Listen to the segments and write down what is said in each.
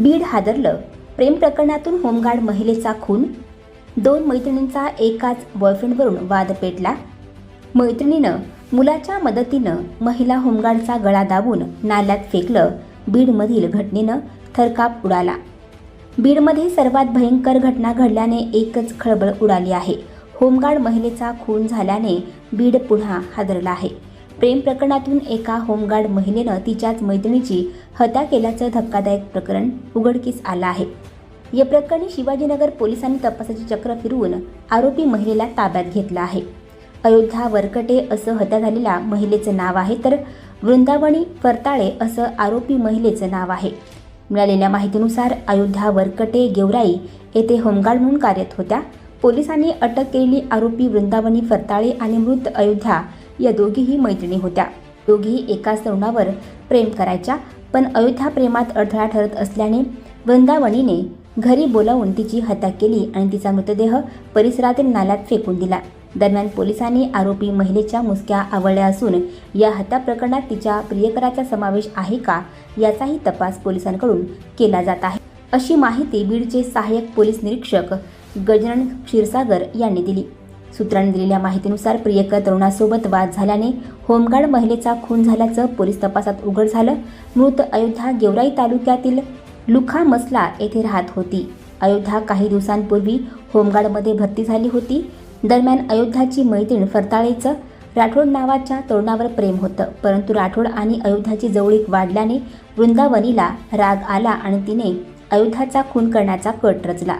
बीड हादरलं. प्रेम प्रकरणातून होमगार्ड महिलेचा खून. दोन मैत्रिणींचा एकाच बॉयफ्रेंडवरून वाद पेटला. मैत्रिणीनं मुलाच्या मदतीनं महिला होमगार्डचा गळा दाबून नाल्यात फेकलं. बीडमधील घटनेनं थरकाप उडाला. बीडमध्ये सर्वात भयंकर घटना घडल्याने एकच खळबळ उडाली आहे. होमगार्ड महिलेचा खून झाल्याने बीड पुन्हा हादरला आहे. प्रेम प्रकरणातून एका होमगार्ड महिलेनं तिच्याच मैत्रिणीची हत्या केल्याचं धक्कादायक प्रकरण उघडकीस आलं आहे. या प्रकरणी शिवाजीनगर पोलिसांनी तपासाची चक्र फिरवून आरोपी महिलेला ताब्यात घेतलं आहे. अयोध्या वरकटे असं हत्या झालेल्या महिलेचं नाव आहे तर वृंदावनी फरताळे असं आरोपी महिलेचं नाव आहे. मिळालेल्या माहितीनुसार अयोध्या वरकटे गेवराई येथे होमगार्ड म्हणून कार्यरत होत्या. पोलिसांनी अटक केलेली आरोपी वृंदावनी फरताळे आणि मृत अयोध्या या दोघीही मैत्रिणी होत्या. दोघीही एकाच तरुणावर प्रेम करायच्या पण अयोध्या प्रेमात अडथळा ठरत असल्याने वृंदावणीने घरी बोलावून तिची हत्या केली आणि तिचा मृतदेह परिसरातील नाल्यात फेकून दिला. दरम्यान पोलिसांनी आरोपी महिलेच्या मुसक्या आवळल्या असून या हत्या प्रकरणात तिच्या प्रियकराचा समावेश आहे का याचाही तपास पोलिसांकडून केला जात आहे. अशी माहिती बीडचे सहाय्यक पोलीस निरीक्षक गजानन क्षीरसागर यांनी दिली. सूत्रांनी दिलेल्या माहितीनुसार प्रियकर तरुणासोबत वाद झाल्याने होमगार्ड महिलेचा खून झाल्याचं पोलीस तपासात उघड झालं. मृत अयोध्या गेवराई तालुक्यातील लुखा मसला येथे राहत होती. अयोध्या काही दिवसांपूर्वी होमगार्डमध्ये भरती झाली होती. दरम्यान अयोध्याची मैत्रीण फरताळेचं राठोड नावाच्या तरुणावर प्रेम होतं. परंतु राठोड आणि अयोध्याची जवळीक वाढल्याने वृंदावनीला राग आला आणि तिने अयोध्याचा खून करण्याचा कट रचला.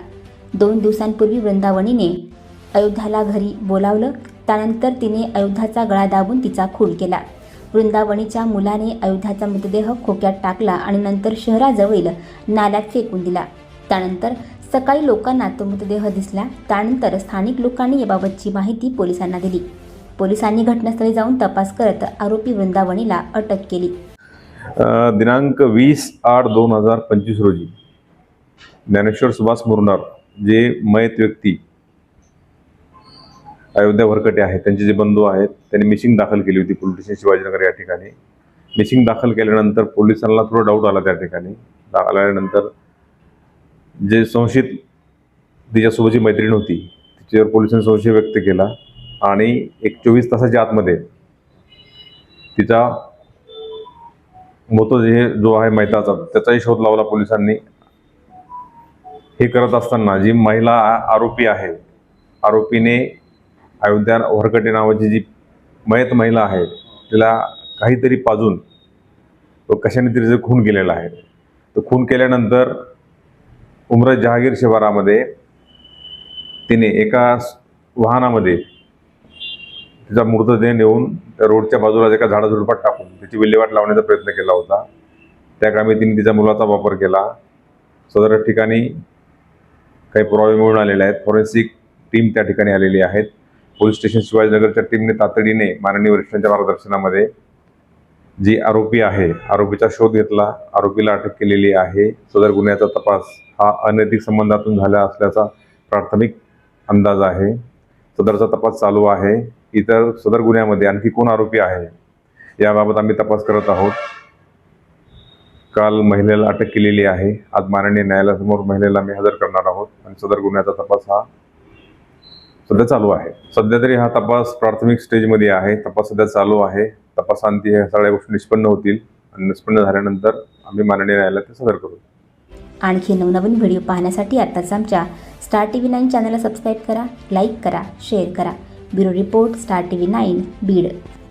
दोन दिवसांपूर्वी वृंदावनीने अयोध्याला घरी बोलावलं. त्यानंतर तिने अयोध्याचा गळा दाबून तिचा खून केला. वृंदावनीच्या मुलाने अयोध्याचा मृतदेह खोक्यात टाकला आणि नंतर शहराजवळील नाल्यात फेकून दिला. त्यानंतर सकाळी लोकांना तो मृतदेह दिसला. त्यानंतर स्थानिक लोकांनी याबाबतची माहिती पोलिसांना दिली. पोलिसांनी घटनास्थळी जाऊन तपास करत आरोपी वृंदावनीला अटक केली. दिनांक वीस आठ दोन हजार पंचवीस रोजी ज्ञानेश्वर सुभाष मुरणार जे मयत व्यक्ती अयोध्या भरकटे आहेत त्यांचे जे बंधू आहेत त्यांनी मिशिंग दाखल केली होती पोलीस स्टेशन शिवाजीनगर या ठिकाणी. मिशिंग दाखल केल्यानंतर पोलिसांना थोडा डाऊट आला त्या ठिकाणी. आल्यानंतर जे संशयित तिच्यासोबतची मैत्रीण होती तिच्यावर पोलिसांनी संशय व्यक्त केला आणि एक चोवीस तासाच्या आतमध्ये तिचा मृतदेह जो आहे मैताचा त्याचाही शोध लावला पोलिसांनी. हे करत असताना जी महिला आरोपी आहे आरोपीने अयोध्या वरकटे नावाची जी मयत महिला आहे तिला काहीतरी पाजून तो कशाने तरी जे खून केलेला आहे. तो खून केल्यानंतर उमरत जहागीर शिवारामध्ये तिने एका वाहनामध्ये तिचा मृतदेह नेऊन त्या रोडच्या बाजूला एका झाडाझुडपात टाकून त्याची विल्हेवाट लावण्याचा प्रयत्न केला होता. त्या कामी तिने तिच्या मुलाचा वापर केला. सदर ठिकाणी काही पुरावे मिळून आलेले आहेत. फॉरेन्सिक टीम त्या ठिकाणी आलेली आहेत. पोलीस स्टेशन शिवाजीनगरच्या टीमने तातडीने माननीय वरिष्ठांच्या मार्गदर्शनामध्ये जी आरोपी आहे आरोपीचा शोध घेतला. आरोपीला अटक केलेली आहे. सदर गुन्ह्याचा तपास हा अनैतिक संबंधातून झाला असल्याचा प्राथमिक अंदाज आहे. सदरचा तपास चालू आहे. इतर सदर गुन्ह्यामध्ये आणखी कोण आरोपी आहे याबाबत आम्ही तपास करत आहोत. काल महिलेला अटक केलेली आहे. आज माननीय न्यायालयासमोर महिलेला मी हजर करणार आहोत आणि सदर गुन्ह्याचा तपास हा सध्या चालू आहे. सध्या तरी हा तपास प्राथमिक स्टेजमध्ये आहे. तपास सध्या चालू आहे. तपासांती ह्या सगळ्या गोष्टी निष्पन्न होतील आणि निष्पन्न झाल्यानंतर आम्ही माननीय न्यायालयात ते सादर करू. आणखी नवनवीन व्हिडिओ पाहण्यासाठी आत्ताच आमच्या स्टार टी व्ही नाईन चॅनलला सबस्क्राईब करा लाईक करा शेअर करा. Bureau report star T V nine Beed.